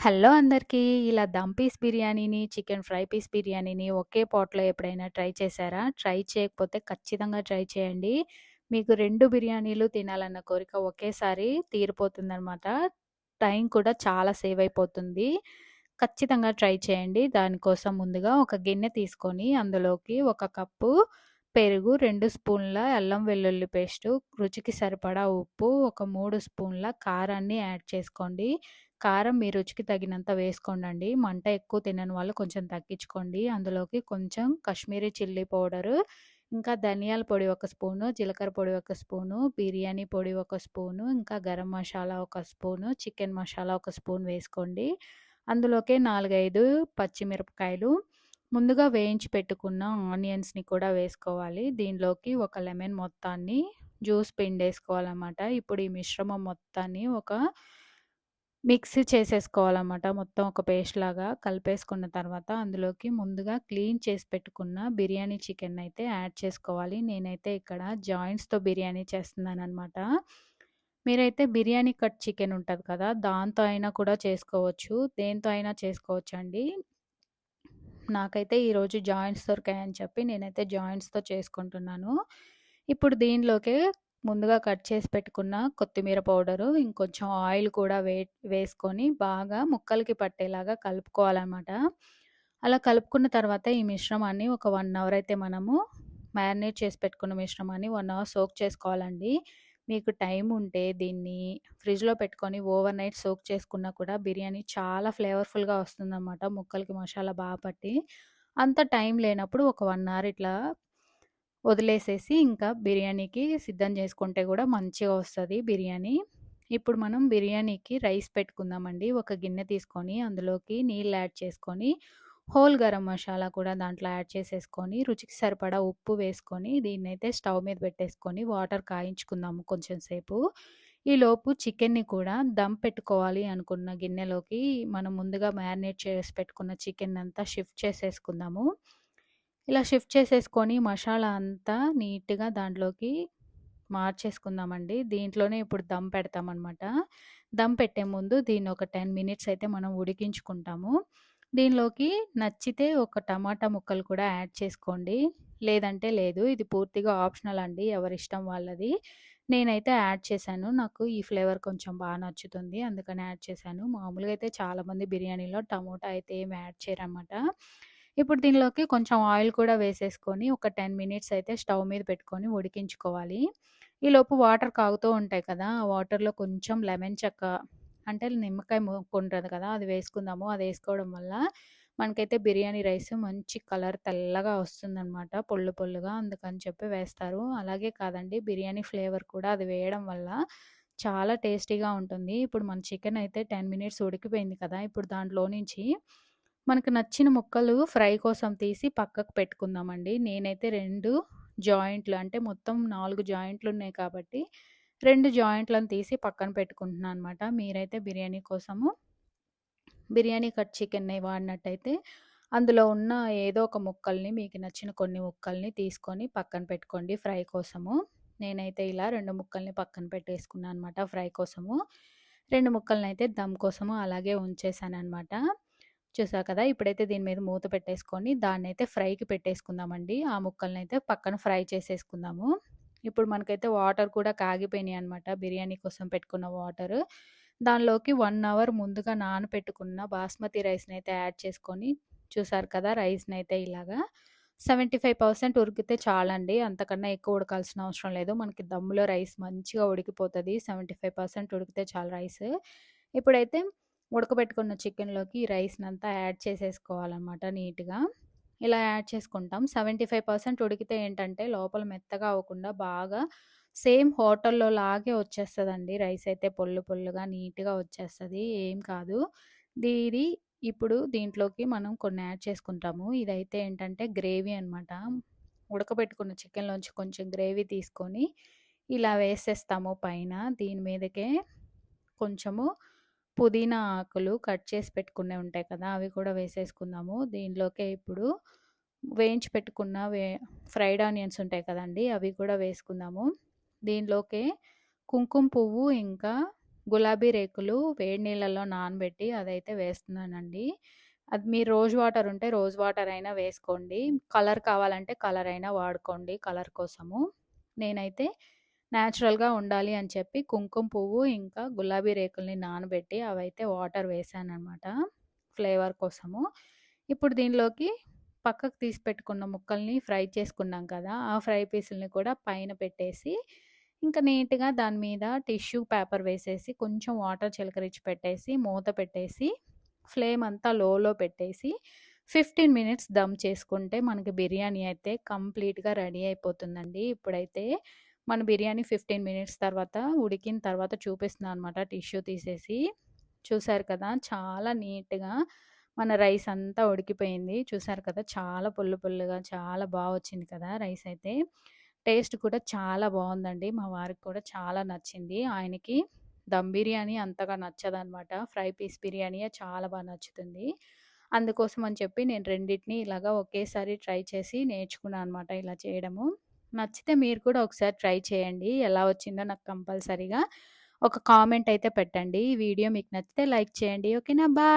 Hello అందరికీ. ఇలా dum piece బిర్యానీని, చికెన్ ఫ్రై పీస్ బిర్యానీని ఒకే పాట్‌లో ఎప్పుడైనా ట్రై చేశారా? ట్రై చేయకపోతే ఖచ్చితంగా ట్రై చేయండి. మీకు రెండు బిర్యానీలు తినాలన్న కోరిక ఒకేసారి తీరిపోతుందనమాట. టైం కూడా చాలా సేవ్ అయిపోతుంది. ఖచ్చితంగా ట్రై చేయండి. దానికోసం ముందుగా ఒక గిన్నె తీసుకొని అందులోకి ఒక కప్పు పెరుగు, రెండు స్పూన్ల అల్లం వెల్లుల్లి పేస్టు, రుచికి సరిపడా ఉప్పు, ఒక మూడు స్పూన్ల కారాన్ని యాడ్ చేసుకోండి. కారం మీ రుచికి తగినంత వేసుకోండండి. మంట ఎక్కువ తినని వాళ్ళు కొంచెం తగ్గించుకోండి. అందులోకి కొంచెం కాశ్మీరీ చిల్లీ పౌడరు, ఇంకా ధనియాల పొడి ఒక స్పూను, జీలకర్ర పొడి ఒక స్పూను, బిర్యానీ పొడి ఒక స్పూను, ఇంకా గరం మసాలా ఒక స్పూను, చికెన్ మసాలా ఒక స్పూన్ వేసుకోండి. అందులోకే 4, 5 పచ్చిమిరపకాయలు, ముందుగా వేయించి పెట్టుకున్న ఆనియన్స్‌ని కూడా వేసుకోవాలి. దీనిలోకి ఒక లెమన్ మొత్తాన్ని జ్యూస్ పిండేసుకోవాలనమాట. ఇప్పుడు ఈ మిశ్రమం మొత్తాన్ని ఒక మిక్సీ చేసేసుకోవాలన్నమాట. మొత్తం ఒక పేస్ట్ లాగా కలిపేసుకున్న తర్వాత అందులోకి ముందుగా క్లీన్ చేసి పెట్టుకున్న బిర్యానీ చికెన్ అయితే యాడ్ చేసుకోవాలి. నేనైతే ఇక్కడ జాయింట్స్‌తో బిర్యానీ చేస్తున్నాను అనమాట మీరైతే బిర్యానీ కట్ చికెన్ ఉంటుంది కదా! దాంతో అయినా కూడా చేసుకోవచ్చు. దేంతో అయినా చేసుకోవచ్చండి. నాకైతే ఈరోజు జాయింట్స్ దొరికాయని చెప్పి నేనైతే జాయింట్స్‌తో చేసుకుంటున్నాను. ఇప్పుడు దీనిలోకే ముందుగా కట్ చేసి పెట్టుకున్న కొత్తిమీర పౌడరు, ఇంకొంచెం ఆయిల్ కూడా వే వేసుకొని బాగా ముక్కలకి పట్టేలాగా కలుపుకోవాలన్నమాట అలా కలుపుకున్న తర్వాత ఈ మిశ్రమాన్ని ఒక వన్ అవర్ అయితే మనము మ్యారినేట్ చేసి పెట్టుకున్న మిశ్రమాన్ని వన్ అవర్ సోక్ చేసుకోవాలండి. మీకు టైం ఉంటే దీన్ని ఫ్రిడ్జ్‌లో పెట్టుకొని ఓవర్ నైట్ సోక్ చేసుకున్నా కూడా బిర్యానీ చాలా ఫ్లేవర్‌ఫుల్‌గా వస్తుందనమాట. ముక్కలకి మసాలా బాగా పట్టి. అంత టైం లేనప్పుడు ఒక వన్ అవర్ ఇట్లా వదిలేసేసి ఇంకా బిర్యానీకి సిద్ధం చేసుకుంటే కూడా మంచిగా వస్తుంది బిర్యానీ. ఇప్పుడు మనం బిర్యానీకి రైస్ పెట్టుకుందామండి. ఒక గిన్నె తీసుకొని అందులోకి నీళ్ళు యాడ్ చేసుకొని, హోల్ గరం మసాలా కూడా దాంట్లో యాడ్ చేసేసుకొని, రుచికి సరిపడా ఉప్పు వేసుకొని, దీన్నైతే స్టవ్ మీద పెట్టేసుకొని వాటర్ కాయించుకుందాము కొంచెం సేపు. ఈలోపు చికెన్‌ని కూడా దమ్ పెట్టుకోవాలి అనుకున్న గిన్నెలోకి మనం ముందుగా మ్యారినేట్ చేసి పెట్టుకున్న చికెన్ అంతా షిఫ్ట్ చేసేసుకుందాము. ఇలా షిఫ్ట్ చేసేసుకొని మసాలా అంతా నీట్‌గా దాంట్లోకి మార్చేసుకుందామండి. దీంట్లోనే ఇప్పుడు దమ్ పెడతామన్నమాట దమ్ పెట్టే ముందు దీన్ని ఒక 10 మినిట్స్ అయితే మనం ఉడికించుకుంటాము. దీనిలోకి నచ్చితే ఒక టమాటా ముక్కలు కూడా యాడ్ చేసుకోండి. లేదంటే లేదు. ఇది పూర్తిగా ఆప్షనల్ అండి. ఎవరిష్టం వాళ్ళది. నేనైతే యాడ్ చేశాను. నాకు ఈ ఫ్లేవర్ కొంచెం బాగా నచ్చుతుంది. అందుకని యాడ్ చేశాను. మామూలుగా అయితే చాలామంది బిర్యానీలో టమోటా అయితే ఏమి యాడ్ చేయరన్నమాట ఇప్పుడు దీనిలోకి కొంచెం ఆయిల్ కూడా వేసేసుకొని ఒక 10 మినిట్స్ అయితే స్టవ్ మీద పెట్టుకొని ఉడికించుకోవాలి. ఈలోపు వాటర్ కాగుతూ ఉంటాయి కదా! ఆ వాటర్‌లో కొంచెం లెమన్ చెక్క అంటే నిమ్మకాయ ముక్క కదా! అది వేసుకుందాము. అది వేసుకోవడం వల్ల మనకైతే బిర్యానీ రైస్ మంచి కలర్ తెల్లగా వస్తుందన్నమాట పొళ్ళు పొళ్ళుగా అందుకని చెప్పి వేస్తారు. అలాగే కాదండి బిర్యానీ ఫ్లేవర్ కూడా అది వేయడం వల్ల చాలా టేస్టీగా ఉంటుంది. ఇప్పుడు మన చికెన్ అయితే 10 మినిట్స్ ఉడికిపోయింది కదా! ఇప్పుడు దాంట్లో నుంచి మనకు నచ్చిన ముక్కలు ఫ్రై కోసం తీసి పక్కకు పెట్టుకుందామండి. నేనైతే రెండు జాయింట్లు అంటే మొత్తం నాలుగు జాయింట్లు ఉన్నాయి కాబట్టి రెండు జాయింట్లను తీసి పక్కన పెట్టుకుంటున్నాను అనమాట. మీరైతే బిర్యానీ కోసము బిర్యానీ కట్ చికెన్ వాడినట్టయితే అందులో ఉన్న ఏదో ఒక ముక్కల్ని మీకు నచ్చిన కొన్ని ముక్కల్ని తీసుకొని పక్కన పెట్టుకోండి ఫ్రై కోసము. నేనైతే ఇలా రెండు ముక్కల్ని పక్కన పెట్టేసుకున్నాను అనమాట ఫ్రై కోసము. 2 ముక్కలనైతే దమ్ కోసము అలాగే ఉంచేసాననమాట. చూసా కదా! ఇప్పుడైతే దీని మీద మూత పెట్టేసుకొని దాన్నైతే ఫ్రైకి పెట్టేసుకుందామండి. ఆ ముక్కలనైతే పక్కన ఫ్రై చేసేసుకుందాము. ఇప్పుడు మనకైతే వాటర్ కూడా కాగిపోయినాయి అనమాట. బిర్యానీ కోసం పెట్టుకున్న వాటర్ దానిలోకి వన్ అవర్ ముందుగా నానపెట్టుకున్న బాస్మతి రైస్ని అయితే యాడ్ చేసుకొని చూసారు కదా! రైస్‌నైతే ఇలాగా 75% ఉడికితే చాలండి. అంతకన్నా ఎక్కువ ఉడకాల్సిన అవసరం లేదు. మనకి దమ్ములో రైస్ మంచిగా ఉడికిపోతుంది సెవెంటీ ఫైవ్ పర్సెంట్ ఉడికితే చాలు రైస్. ఇప్పుడైతే ఉడకబెట్టుకున్న చికెన్‌లోకి ఈ రైస్‌నంతా యాడ్ చేసేసుకోవాలనమాట నీట్‌గా. ఇలా యాడ్ చేసుకుంటాం. 75% ఉడికితే ఏంటంటే లోపల మెత్తగా అవ్వకుండా బాగా సేమ్ హోటల్‌లో లాగే వచ్చేస్తుందండి రైస్ అయితే పొల్లు పొల్లుగా నీట్‌గా వచ్చేస్తుంది ఏం కాదు. ఇది ఇప్పుడు దీంట్లోకి మనం కొన్ని యాడ్ చేసుకుంటాము. ఇదైతే ఏంటంటే గ్రేవీ అనమాట. ఉడకబెట్టుకున్న చికెన్‌లోంచి కొంచెం గ్రేవీ తీసుకొని ఇలా వేసేస్తాము పైన. దీని మీదకే కొంచెము పుదీనా ఆకులు కట్ చేసి పెట్టుకునే ఉంటాయి కదా! అవి కూడా వేసేసుకుందాము. దీనిలోకే ఇప్పుడు వేయించి పెట్టుకున్న వే ఫ్రైడ్ ఆనియన్స్ ఉంటాయి కదండి అవి కూడా వేసుకుందాము. దీనిలోకే కుంకుమ పువ్వు ఇంకా గులాబీ రేకులు వేడి నీళ్ళలో నానబెట్టి అదైతే వేస్తున్నానండి. అది మీరు రోజ్ వాటర్ ఉంటే రోజ్ వాటర్ అయినా వేసుకోండి. కలర్ కావాలంటే కలర్ అయినా వాడుకోండి కలర్ కోసము. నేనైతే న్యాచురల్‌గా ఉండాలి అని చెప్పి కుంకుమ పువ్వు, ఇంకా గులాబీ రేకుల్ని నానబెట్టి అవైతే వాటర్ వేశాననమాట ఫ్లేవర్ కోసము. ఇప్పుడు దీనిలోకి పక్కకు తీసి పెట్టుకున్న ముక్కల్ని ఫ్రై చేసుకున్నాం కదా! ఆ ఫ్రై పీసుల్ని కూడా పైన పెట్టేసి, ఇంకా నీట్‌గా దాని మీద టిష్యూ పేపర్ వేసేసి, కొంచెం వాటర్ చిలకరించి పెట్టేసి, మూత పెట్టేసి, ఫ్లేమ్ అంతా లోలో పెట్టేసి, 15 మినిట్స్ దమ్ చేసుకుంటే మనకి బిర్యానీ అయితే కంప్లీట్‌గా రెడీ అయిపోతుందండి. ఇప్పుడైతే మన బిర్యానీ 15 మినిట్స్ తర్వాత ఉడికిన తర్వాత చూపిస్తున్నాను అనమాట టిష్యూ తీసేసి. చూసారు కదా! చాలా నీట్‌గా మన రైస్ అంతా ఉడికిపోయింది. చూసారు కదా! చాలా పుల్ల పుల్లగా చాలా బాగా వచ్చింది కదా! రైస్ అయితే. టేస్ట్ కూడా చాలా బాగుందండి మా వారికి కూడా చాలా నచ్చింది. ఆయనకి దమ్ బిర్యానీ అంతగా నచ్చదనమాట. ఫ్రై పీస్ బిర్యానీ చాలా బాగా నచ్చుతుంది. అందుకోసం అని చెప్పి నేను రెండిటిని ఇలాగా ఒకేసారి ట్రై చేసి నేర్చుకున్నాను అనమాట ఇలా చేయడము. నచ్చితే మీరు కూడా ఒకసారి ట్రై చేయండి. ఎలా వచ్చిందో నాకు కంపల్సరీగా ఒక కామెంట్ అయితే పెట్టండి. ఈ వీడియో మీకు నచ్చితే లైక్ చేయండి. ఓకేనా? బాయ్.